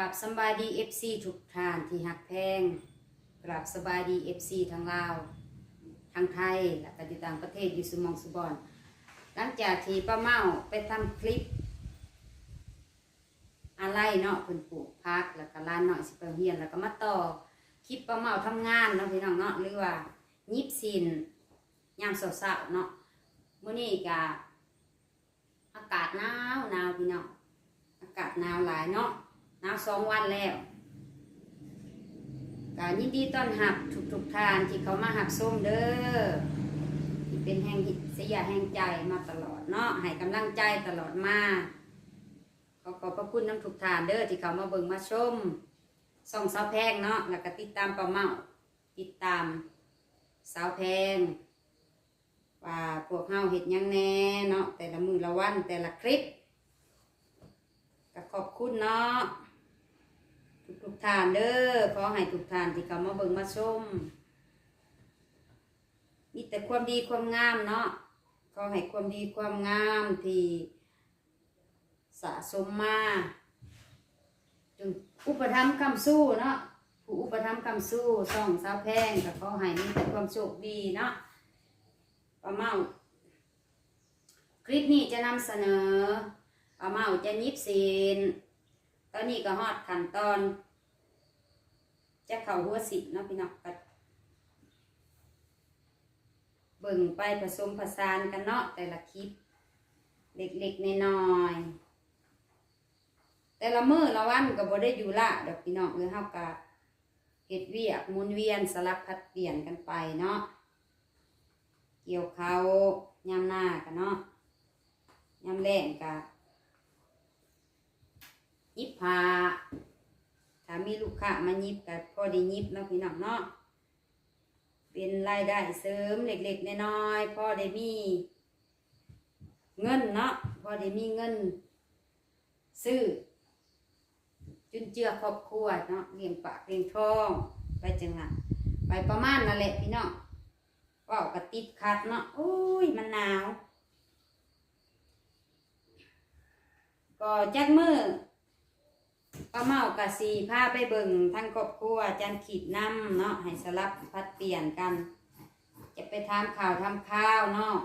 ราบสบายดีเอฟซีทุกท่านที่หักแพงกราบสบายดีเอฟซีทางลาวทางไทยและก็อยู่ต่างประเทศอยู่สมองสุบอน หลังจากที่ป้าเมาไปทำคลิป อะไรเนาะเพิ่นปลูกพักแล้วก็ร้านหน่อยสิไปเฮียนแล้วก็มาต่อคลิปป้าเมาทำงานเนาะพี่น้องเนาะหรือว่ายิบสินยามสาๆเนาะมื้อนี้ก็อากาศหนาวหนาวพี่น้องอากาศหนาวหลายเนาะ นาสองวันแล้วกายินดีต้อนรับทุกทุกทานที่เขามาหับส้มเด้อที่เป็นแห่งเสียแห่งใจมาตลอดเนาะให้กำลังใจตลอดมาขอขอบพระคุณน้ำทุกทานเด้อที่เขามาเบิ่งมาชมส่องสาวแพงเนาะแล้วก็ติดตามป้าเมาติดตามสาวแพงว่าพวกเฮาเห็ดยังแน่เนาะแต่ละมือละวันแต่ละคลิปก็ขอบคุณเนาะ ทุกท่านเด้อขอให้ทุกท่านที่เขามาเบิ่งมาชมมีแต่ความดีความงามเนาะขอให้ความดีความงามที่สะสมมาจนอุปถัมภ์คำสู้เนาะผู้อุปถัมภ์คำสู้ส่องสาวแพงก็ขอให้มีแต่ความโชคดีเนาะป้าเมาคลิปนี้จะนำเสนอป้าเมาจะยิบศีล ตอนนี้ก็ฮอดขั้นตอน จะเข่าหัวสิเนาะพี่น้องก็เบิ่งไปผสมผสานกันเนาะแต่ละคลิป เล็กๆน้อยๆแต่ละมือละวันก็บ่ได้อยู่ละดอกพี่น้องเออเฮากะเฮ็ดเวียกมุนเวียนสลับพัดเปลี่ยนกันไปเนาะเกี่ยวเขายามหน้ากันเนาะยามแรงกะ ยิบผ้าถ้ามีลูกค้ามายิบก็พอได้ยิบเนาะพี่น้องเนาะเป็นรายได้เสริมเล็กๆน้อยๆพอได้มีเงินเนาะพอได้มีเงิน ซื้อจุนเจือครอบครัวเนาะเลี้ยงปากเลี้ยงท้องไปจังหวะไปประมาณนั่นแหละพี่น้องว่าวกระติดขัดเนาะโอ้ยมันหนาว ก็จักมือ ป้าเมากะสีพาไปเบิ่งทั้งครอบครัวจันขีดน้ำเนาะให้สลับพัดเปลี่ยนกัน จะไปทำข่าวทำข้าวเนาะ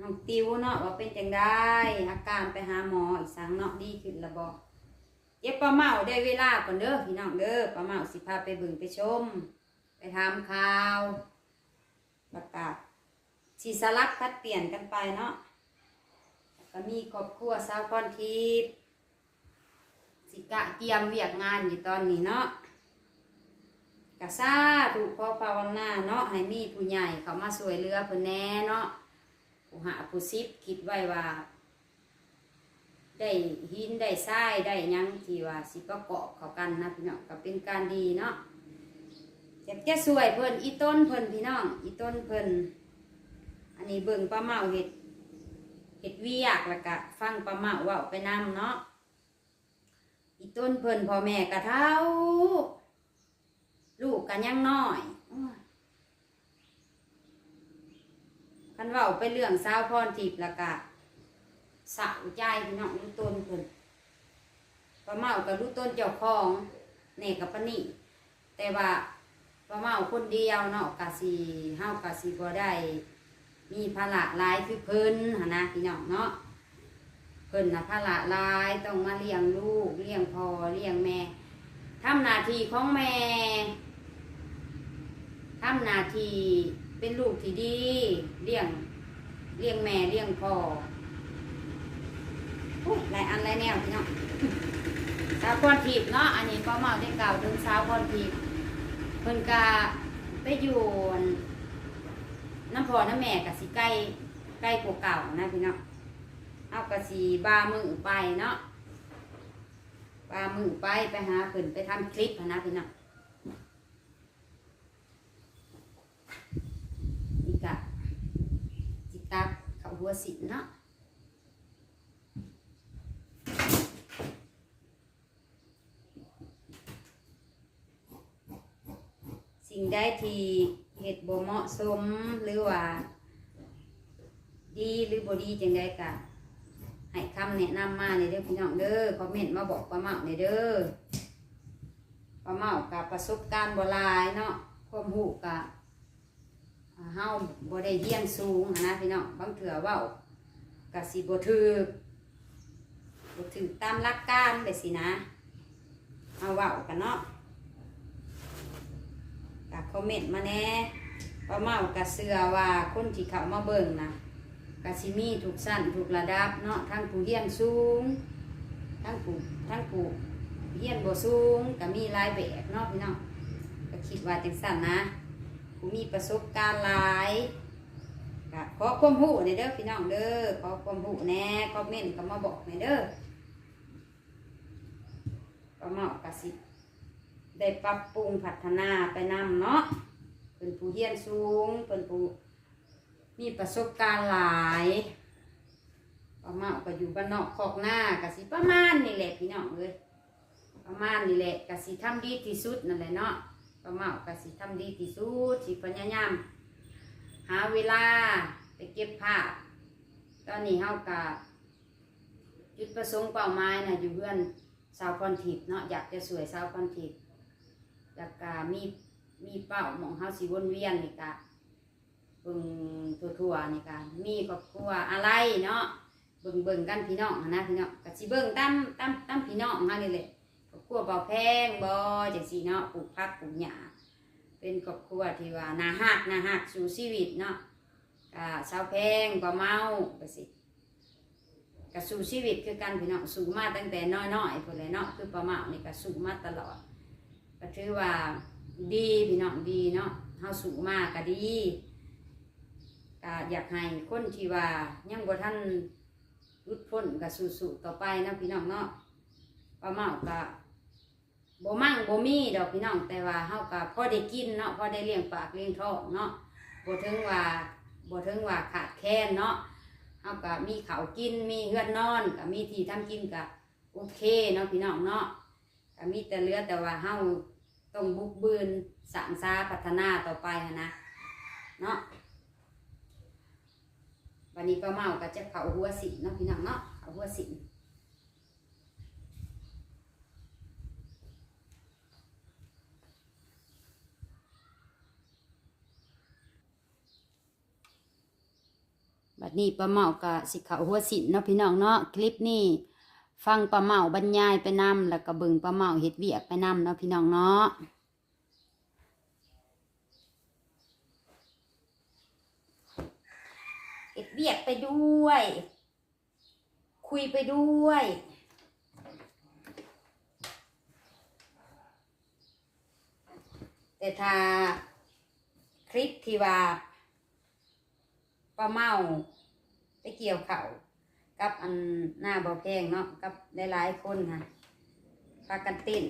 น้องติวเนาะว่าเป็นจังได้อาการไปหาหมออีกสังเนาะดีขึ้นและบอกเย็บป้าเมาได้เวลาก่อนเด้อพี่น้องเด้อป้าเมาสิพาไปเบิ่งไปชม ไปทำข่าวประกาศสีสลับพัดเปลี่ยนกันไปเนาะก็มีครอบครัวสาวพรทิพย์ สิกะเกียมเวียกงานอยู่ตอนนี้เนาะกะซาถูกพอภาวนาเนาะให้มีผู้ใหญ่เขามาสวยเรือเพิ่นแหน่เนาะผู้หาผู้ซิบคิดไว้ว่า ได้หินได้ทรายได้ยังที่ว่าสิประกอบเขากันนะพี่น้องก็เป็นการดีเนาะอยากจะสวยเพิ่นอีต้นเพิ่นพี่น้องอีต้นเพิ่นอันนี้เบิ่งป้าเมาเห็ดเห็ดเวียกแล้วก็ฟังป้าเมาว่าไปนํเนาะ อีต้นเพิ่นพ่อแม่กะเท่า ลูกกันยังน้อยคันเว่าไปเรื่องสาวพรทิพย์ละกะสาวใจพี่น้องรู้ต้นเพิ่นป้าเมากับรู้ต้นเจ้าของเน่กับปนี่แต่ว่าป้าเมาคนเดียวเนาะกะสีเฮากะสีบ่ได้ มีภาระหลายคือเพิ่นหนะพี่น้องเนาะ พิ่นนะภาระหลายต้องมาเลี้ยงลูกเลี้ยงพ่อเลี้ยงแม่ทำนาทีของแม่ทำนาทีเป็นลูกที่ดีเลี้ยงเลี้ยงแม่เลี้ยงพ่อโอ้ยหลายอันหลายแนวพี่น้องสาวพรทิพย์เนาะอันนี้ก็มาได้กล่าวถึงสาวพรทิพย์เพิ่นกาไปอยู่น้ำพ่อน้ำแม่กับสิใกล้ใกล้กว่าเก่านะพี่น้อง เอากระสีบามือไปเนาะบามือไปไปหาเพิ่นไปทำคลิปนะพี่น้องนี่กะจิตักเขาหัวสินเนาะสิ่งใดที่เหตุบ่เหมาะสมหรือว่า ดีหรือบ่ดีจังไดกะ ให้คำแนะนำมาในเด้อพี่น้องเด้อคอมเมนต์มาบอกป้าเมาในเด้อป้าเมากับประสบการณ์บราณเนาะความหูกับเฮาบ่ได้เรียนสูงนะพี่น้องบางเถื่อเว้ากะสิบ่ถือบ่ถือตามหลักการไปสินะเฮาเว้ากันเนาะกะคอมเมนต์มาแน่ป้าเมากะเสือว่าคนที่เขามาเบิ่งนะ กสิมีถูกสั้นถูกระดับเนาะทั้งผู้เรียนสูง ทั้งผู้ทั้งผู้เรียนบ่สูงก็มีหลายแบบเนาะพี่น้องก็คิดว่าจังสั้นนะผู้มีประสบการณ์หลายก็ขอความรู้ในเด้อพี่น้องเด้อขอความรู้แน่คอมเมนต์ก็มาบอกในเด้อก็เมากสิได้ปรับปรุงพัฒนาไปนำเนาะเป็นผู้เรียนสูงเป็นผู้ มีประสบการณ์หลายประมาณก็อยู่บ้านนอกคอกหน้ากะสิประมาณนี่แหละพี่น้องเลยประมาณนี่แหละกะสิทำดีที่สุดนั่นแหละเนาะประมาณกะสิทำดีที่สุดสิพยายามหาเวลาไปเก็บผ้าพตอนนี้เฮากะจุดประสงค์เป้าหมายนะอยู่เพื่อนสาวพรทิพย์เนาะอยากจะสวยสาวพรทิพย์แล้วก็มีมีเป้าหมองเฮาสิวนเวียนนี่กะ เบิ่งทั่วๆนี่กันมีครอบครัวอะไรเนาะเบิ่งเบิ่งกันพี่น้องนะพี่น้องก็สิเบิ่งตามตามตามพี่น้องเฮานี่แหละครอบครัวเบาแพงบ่จังซี่เนาะปลูกผักปลูกหญ้าเป็นครอบครัวที่ว่าน่าฮักน่าฮักสู่ชีวิตเนาะก็สาวแพงบ่เมาไปสิก็สู่ชีวิตคือกันพี่น้องสู่มาตั้งแต่น้อยๆพุ่นแหละเนาะคือประมาณนี่ก็สู่มาตลอดก็ถือว่าดีพี่น้องดีเนาะเฮาสู่มาก็ดี ก็อยากให้คนที่ว่ายังบ่ทันรุดพ้นก็สู้ๆต่อไปนะพี่น้องเนาะป้าเมาก็บ่มั่งบ่มีดอกพี่น้องแต่ว่าเฮาก็พอได้กินเนาะพอได้เลี้ยงปากเลี้ยงท้องเนาะบ่ถึงว่าบ่ถึงว่าขาดแคลนเนาะเฮาก็มีข้าวกินมีเฮือนนอนก็มีที่ทำกินก็โอเคเนาะพี่น้องเนาะก็มีแต่เหลือแต่ว่าเฮาต้องบุกบืนสร้างสาพัฒนาต่อไปนะเนาะ วันนี้ป้าเมาก็จะเขาหัวสินเนาะพี่น้องเนาะเขาหัวสินบัดนี้ป้าเมาก็สิเขาหัวสินเนาะพี่น้องเนาะคลิปนี้ฟังป้าเมาบรรยายไปนำแล้วก็เบิ่งป้าเมาเฮ็ดเวียกไปนำเนาะพี่น้องเนาะ เอ็ดเบียกไปด้วย คุยไปด้วย แต่ถ้าคลิปที่ว่าป้าเมาไปเกี่ยวเขากับอันหน้าบ่อแพงเนาะกับหลายๆคนค่ะพากันต้น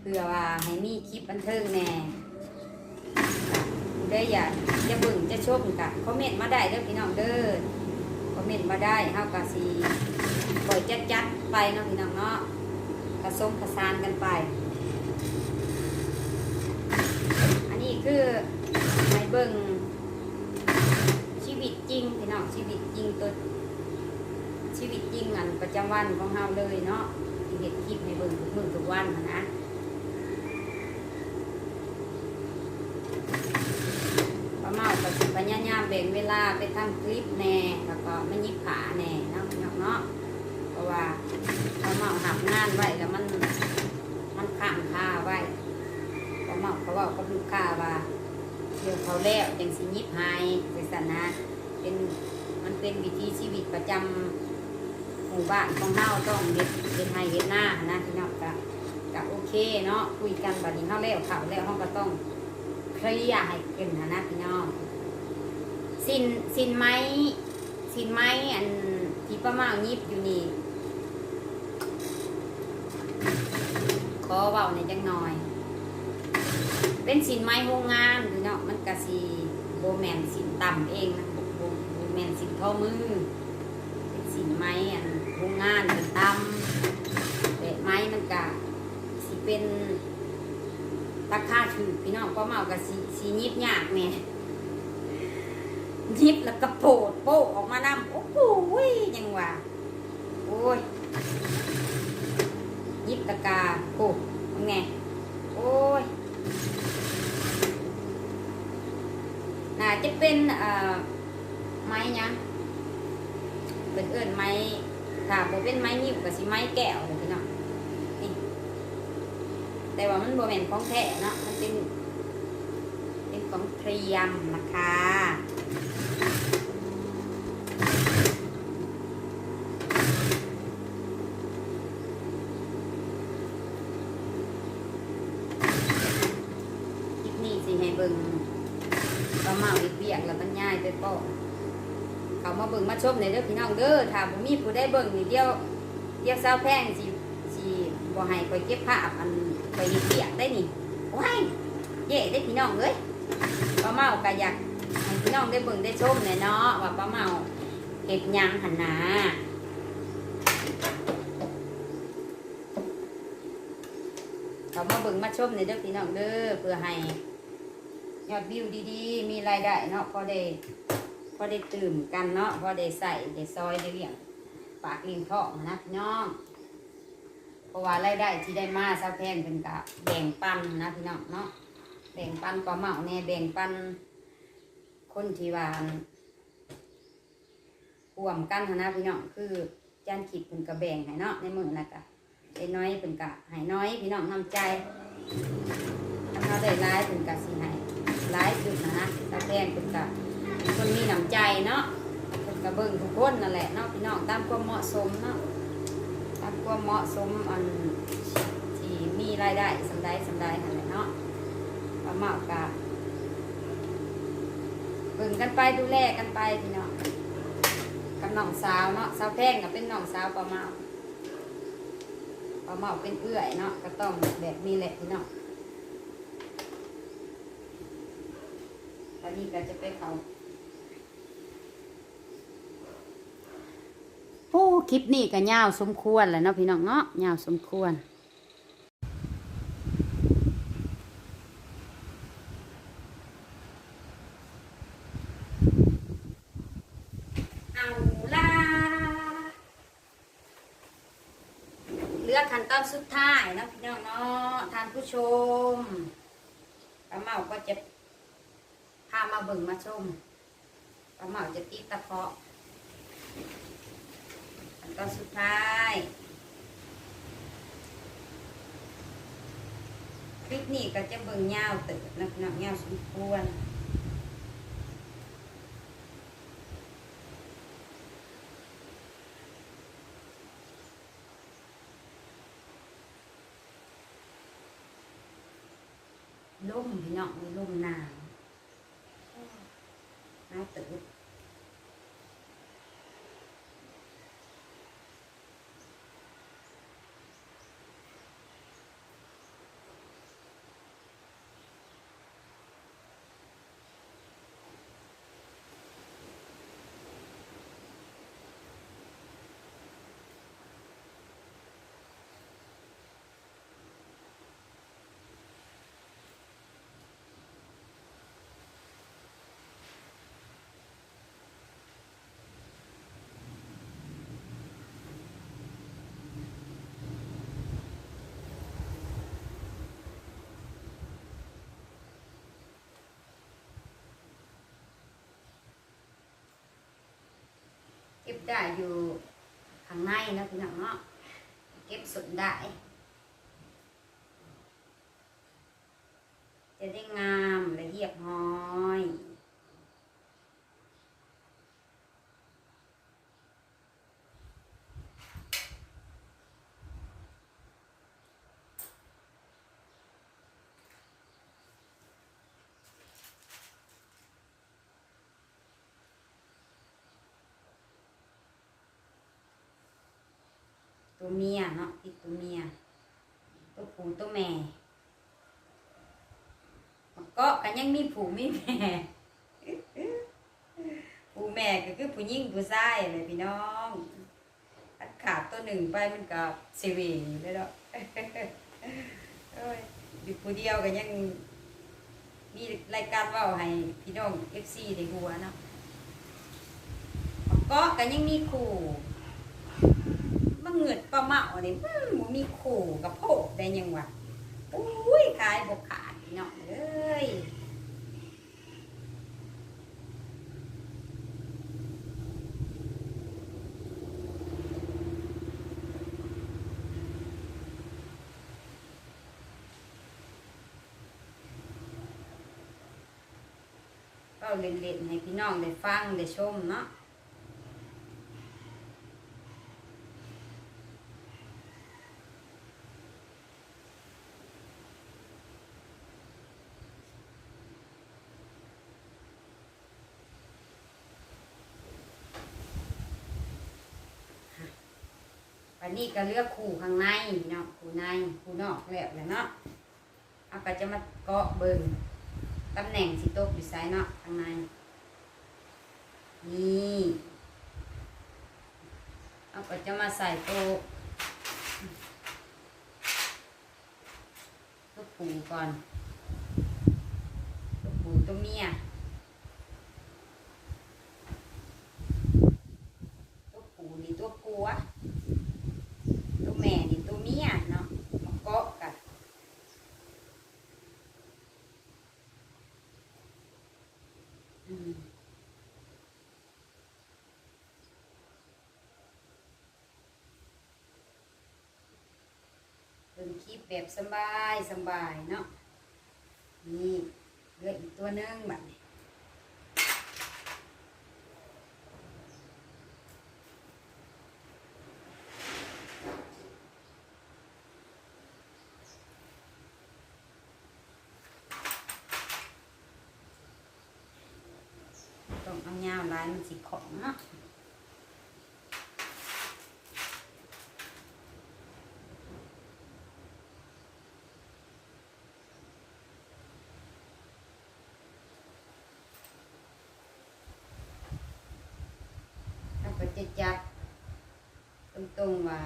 เพื่อว่าให้มีคลิปบันเทิงแน่ ได้อยาจะบิ่งจะชมกะคอมเมนต์มาได้เด้อพี่น้องเด้อคอมเมนต์มาได้เฮากะสิปล่อยจัดจัดๆไปเนาะพี่น้องเนาะผสมผสานกันไป อันนี้คือให้เบิ่งชีวิตจริงพี่น้องชีวิตจริงตัวชีวิตจริงอันประจำวันของเฮาเลยเนาะที่เห็นคลิปให้เบิ่งทุกมื้อทุกวันหั้นนะ ป้าเมาก็สิพ ยายามแบ่งเวลาไปทำคลิปแน่แล้วก็ไม่ยิบขาแน่เนาะพี่น้องเนาะเพราะว่าป้าเมาหับงานไว้แล้วมันมันข้างคาไว้ป้าเมาเขาบอกกับลูกค้าว่าเดี๋ยวเขาแล้วจังสิยิบหายจังสันนะเป็นมันเป็นวิถีชีวิตประจำหมู่บ้านของเฮาต้องเฮ็ดเฮ็ดให้เฮ็ดหน้านะพี่น้องก็ก็โอเคเนาะคุยกันแบัดนี้เฮาแล้วเขาแล้วเฮาก็ต้องเคลียร์ให้เกินนะนะพี่น้อง สินสินไม้สินไม้อันที่ป้าเมายิบอยู่นี่ ขอเบาในอยจังหน่อย เป็นสินไม้โรงงานพี่น้องมันกะสีโบแมนสินต่ำเองนะโบโบแมนสินท่อมือ เป็นสินไม้อันโรงงานเป็นต่ำแต่ไม้มันกะสิเป็นราคาถือพี่น้องก็เมากับสีสียิบยากแหม่ย ยิบแล้วก็โปดโป้ออกมานำโอ้โหยังว่าโอ้ยยิบตะกาโอ้ไงโอ้ยน่าจะเป็นไม้ยังเป็นเอื่นไม้ค่ะโบเป็นไม้ยิบกับสิไม้แก้วพี่น้องนี่แต่ว่ามันโบเป็นของแท้นะมันเป็นเป็นของเตรียมนะคะ เบิ่งมาชมในอยเด้อพี่น้องเด้อถ้าบ่มีผู้ได้เบิ่งนี่เดียวเดียวสาแพงสิสิบ่ให้คอยเก็บภาพอันไปเฮ็ดเบียกได้นี่ว้ายเย่ได้พี่น้องเอ้ยป้าเมาก็อยากให้พี่น้องได้เบิ่งได้ชมเลยเนาะว่าป้าเมาเห็ดหยังหันนาเขามาเบิ่งมาชมในอยเด้อพี่น้องเด้อเพื่อให้ยอดวิวดีๆ มีรายได้เนาะพอได้ อได้ตื่มกันเนาะพอได้ใส่ได้ซอยได้เลี้ยงปากเลี้ยงท้องนะพี่น้องเพราะว่ารายได้ที่ได้มาซาแพงเป็นกะแบ่งปันนะพี่น้องเนาะแบ่งปันปลาเมาแน่แบ่งปันคนที่ว่าห่วมกันนะพี่น้องคือจานขีดเป็นกระแบ่งให้เนาะในมือนะกะได้น้อยเป็นกะให้น้อยพี่น้องนำใจถ้าเราได้ร้ายเป็นกะสิให้ร้ายสุดนะนะตาแดงเป็นกะ คนมีน้ำใจเนาะเป็นกะเบิงทุกคนนั่นแหละเนาะพี่น้องตามความเหมาะสมเนาะตามความเหมาะสมอันที่มีรายได้สำได้สำได้นั่นแหละเนาะปลาเมากะเบิ่งกันไปดูแลกันไปพี่น้องกับน้องสาวเนาะสาวแพงกับเป็นน้องสาวปลาเมาปลาเมาเป็นเอื้อยเนาะก็ต้องแบบนี้แหละพี่น้องตอนนี้ก็จะไปเขาโอ้ คลิปนี้ก็ยาวสมควรแหล้วเนาะพี่น้องเนาะยาวสมควรเอาล่ะเลือกขั้นตอนสุดท้ายนะพี่น้องเนาะท่านผู้ชมป้าเมาก็จะพามาเบิ่งมาชมป้าเมาจะตีตะเคาะ ตอนสุดท้ายคลิปนี้ก็จะเบิ่งยาวเติบนะพี่น้องยาวสมควรล่มพี่น้องมีล่มนา ได้อยู่ข้างในนะพี่น้องเนาะเก็บสดได้จะได้งามละเอียดห้อย ตัวเมียเนาะติดตัวเมีย ตัวผู้ตัวแม่มันก็กันยังมีผู้มีแม่ผู้แม่ก็คือผู้หญิงผู้ชายเลยพี่น้องขาดตัวหนึ่งไปมันก็เซเวงเลยเนาะเอ้ยอยู่ผู้เดียวก็ยังมีรายการว่าให้พี่น้องเอฟซีได้หัวเนาะก็กันยังมีคู่ เงิดปลาเมาเนี่ยมันมีขู่กับโผได้ยังวะอุ้ยขายบกขาดเนาะเลยก็เล่นๆให้พี่น้องได้ฟังได้ชมเนาะ นนี้ก็เลือกคู่ข้างในเนาะคู่ในคู่นอกแล้วแหละเนาะเอาก็จะมาเกาะเบิ่งตำแหน่งสิตกอยู่ไซเนาะข้างในนี่เอาก็จะมาใส่ตัวตัวปูก่อนตัวปูตัวเมียตัวปูนี่ตัวกัวตัวแม่นี่ตัวเมียเนาะมาเกาะกันอืม เป็นค ลิปแบบสบายสบายเนาะนี่เหลืออีกตัวหนึงแบบนี้ต้องเอายาวลายมันสิของเนาะ แล้วก็จะจับต รงว่า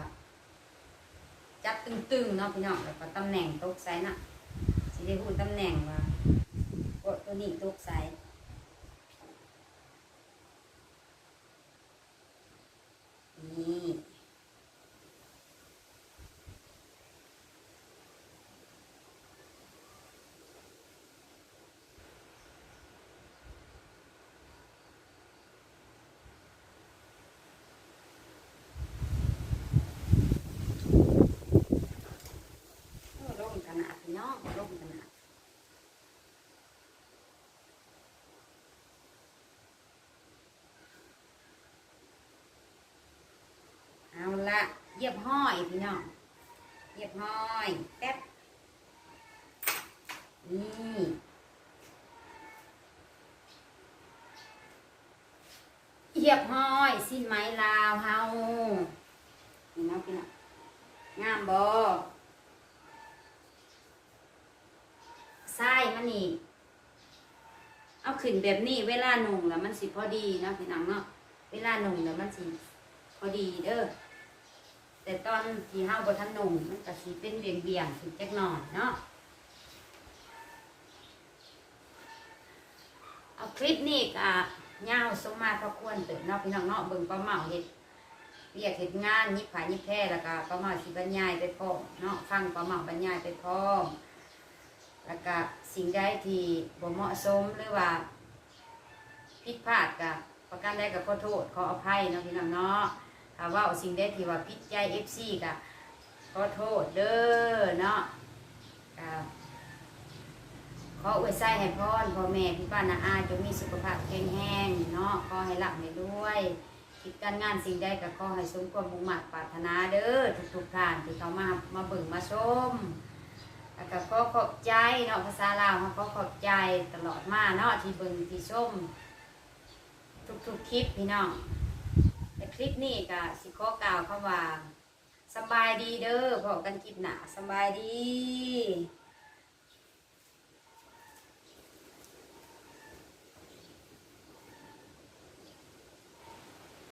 จับตึงๆเนาะพี่น้องแล้วก็ตำแหน่งตกไซน่ะสิได้พูดตำแหน่งว่าโอ้ตัวนี้ตกไซนี่โอ้ร่มขนาดพี่น้องร่มขนาดเอาละเหยียบห้อย พี่น้องเหยียบห้อยแป๊บนี่เหยียบห้อยสิ้นไม้ลาวเฮาพี่น้องพี่น้องงามบ่ไส้มันนี่เอาขึ้นแบบนี้ เวลาหนุ่งแล้วมันสิพอดีนะพี่น้องเนาะเวลาหนุ่งแล้วมันสิพอดีเด้อ แต่ตอนที่เฮาบ่ทันนุ่งมันก็สิเป็นเบี่ยงเบี่ยงๆถึงจักหน่อยเนาะเอาคลิปนี้ก็ยาวสมมาพระควรเติบเนาะพี่น้องเนาะเบิ่งป้าเมาเฮ็ดเรียกเฮ็ดงานยิบผายิบแพร่แล้วก็ป้าเมาสิบรรยายไปพร้อมเนาะฟังป้าเมาบรรยายไปพร้อมแล้วก็สิ่งใดที่บ่เหมาะสมหรือว่าผิดพลาดกับประการใดกับขอโทษขออภัยเนาะพี่น้องเนาะ ถ้าว่าสิ่งใดที่ว่าผิดใจ FC กับขอโทษเด้อเนาะขออวยไส้ให้พ่อพ่อแม่พี่ป้านาอาจงมีสุขภาพแข็งแรงเนาะขอให้รับให้ด้วยคิดการงานสิ่งใดก็ขอให้สมความมุ่งมั่นปรารถนาเด้อทุกๆท่านที่เขามามาเบิ่งมาชมแล้วก็ขอขอบใจเนาะภาษาลาวเขาก็ขอบใจตลอดมาเนาะที่เบิ่งที่ชมทุกๆคลิปพี่น้อง คลิปนี้ก็สิขอกล่าวคำว่าสบายดีเด้อพอกันคลิปหนาสบายดี